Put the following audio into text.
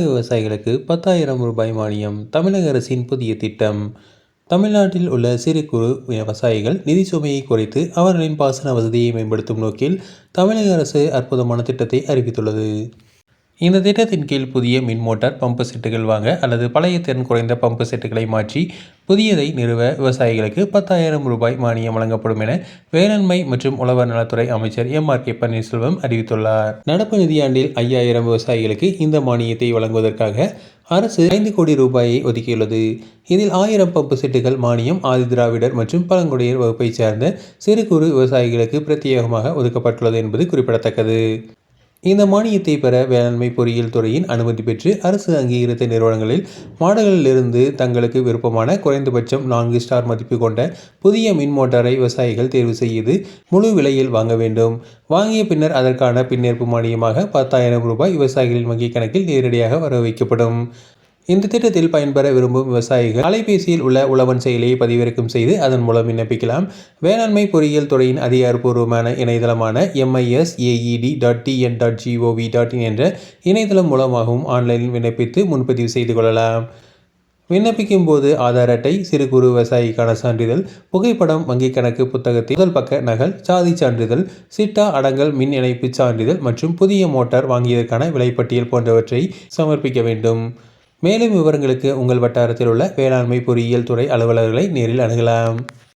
விவசாயிகளுக்கு பத்தாயிரம் ரூபாய் மானியம் தமிழக அரசின் புதிய திட்டம். தமிழ்நாட்டில் உள்ள சிறு குறு விவசாயிகள் நிதி சுமையை குறைத்து அவர்களின் பாசன வசதியை மேம்படுத்தும் நோக்கில் தமிழக அரசு அற்புதமான திட்டத்தை அறிவித்துள்ளது. இந்த திட்டத்தின் கீழ் புதிய மின் மோட்டார் பம்பு செட்டுகள் வாங்க அல்லது பழைய திறன் குறைந்த பம்பு செட்டுகளை மாற்றி புதியதை நிறுவ விவசாயிகளுக்கு பத்தாயிரம் ரூபாய் மானியம் வழங்கப்படும் என வேளாண்மை மற்றும் உழவர் நலத்துறை அமைச்சர் எம் ஆர் கே பன்னீர்செல்வம் அறிவித்துள்ளார். நடப்பு நிதியாண்டில் ஐயாயிரம் விவசாயிகளுக்கு இந்த மானியத்தை வழங்குவதற்காக அரசு ஐந்து கோடி ரூபாயை ஒதுக்கியுள்ளது. இதில் ஆயிரம் பம்பு செட்டுகள் மானியம் ஆதிதிராவிடர் மற்றும் பழங்குடியர் வகுப்பைச் சேர்ந்த சிறு குறு விவசாயிகளுக்கு பிரத்யேகமாக ஒதுக்கப்பட்டுள்ளது என்பது குறிப்பிடத்தக்கது. இந்த மானியத்தை பெற வேளாண்மை பொறியியல் துறையின் அனுமதி பெற்று அரசு அங்கீகரித்த நிறுவனங்களில் மாடுகளிலிருந்து தங்களுக்கு விருப்பமான குறைந்தபட்சம் நான்கு ஸ்டார் மதிப்பு கொண்ட புதிய மின் மோட்டாரை விவசாயிகள் தேர்வு செய்து முழு விலையில் வாங்க வேண்டும். வாங்கிய பின்னர் அதற்கான பின்னேற்பு மானியமாக பத்தாயிரம் ரூபாய் விவசாயிகளின் வங்கிக் கணக்கில் நேரடியாக வர வைக்கப்படும் இந்த திட்டத்தில் பயன்பெற விரும்பும் விவசாயிகள் அலைபேசியில் உள்ள உழவன் செயலியை பதிவிறக்கம் செய்து அதன் மூலம் விண்ணப்பிக்கலாம். வேளாண்மை பொறியியல் துறையின் அதிகாரப்பூர்வமான இணையதளமான MIS AED dot TN dot GOV dot in என்ற இணையதளம் மூலமாகவும் ஆன்லைனில் விண்ணப்பித்து முன்பதிவு செய்து கொள்ளலாம். விண்ணப்பிக்கும் போது ஆதார் அட்டை சிறு குறு விவசாயிக்கான சான்றிதழ் புகைப்படம் வங்கிக் கணக்கு புத்தகத்தை முதல் பக்க நகல் சாதி சான்றிதழ் சிட்டா அடங்கல் மின் இணைப்பு சான்றிதழ் மற்றும் புதிய மோட்டார் வாங்கியதற்கான விலைப்பட்டியல் போன்றவற்றை சமர்ப்பிக்க வேண்டும். மேலும் விவரங்களுக்கு உங்கள் வட்டாரத்தில் உள்ள வேளாண்மை பொறியியல் துறை அலுவலர்களை நேரில் அணுகலாம்.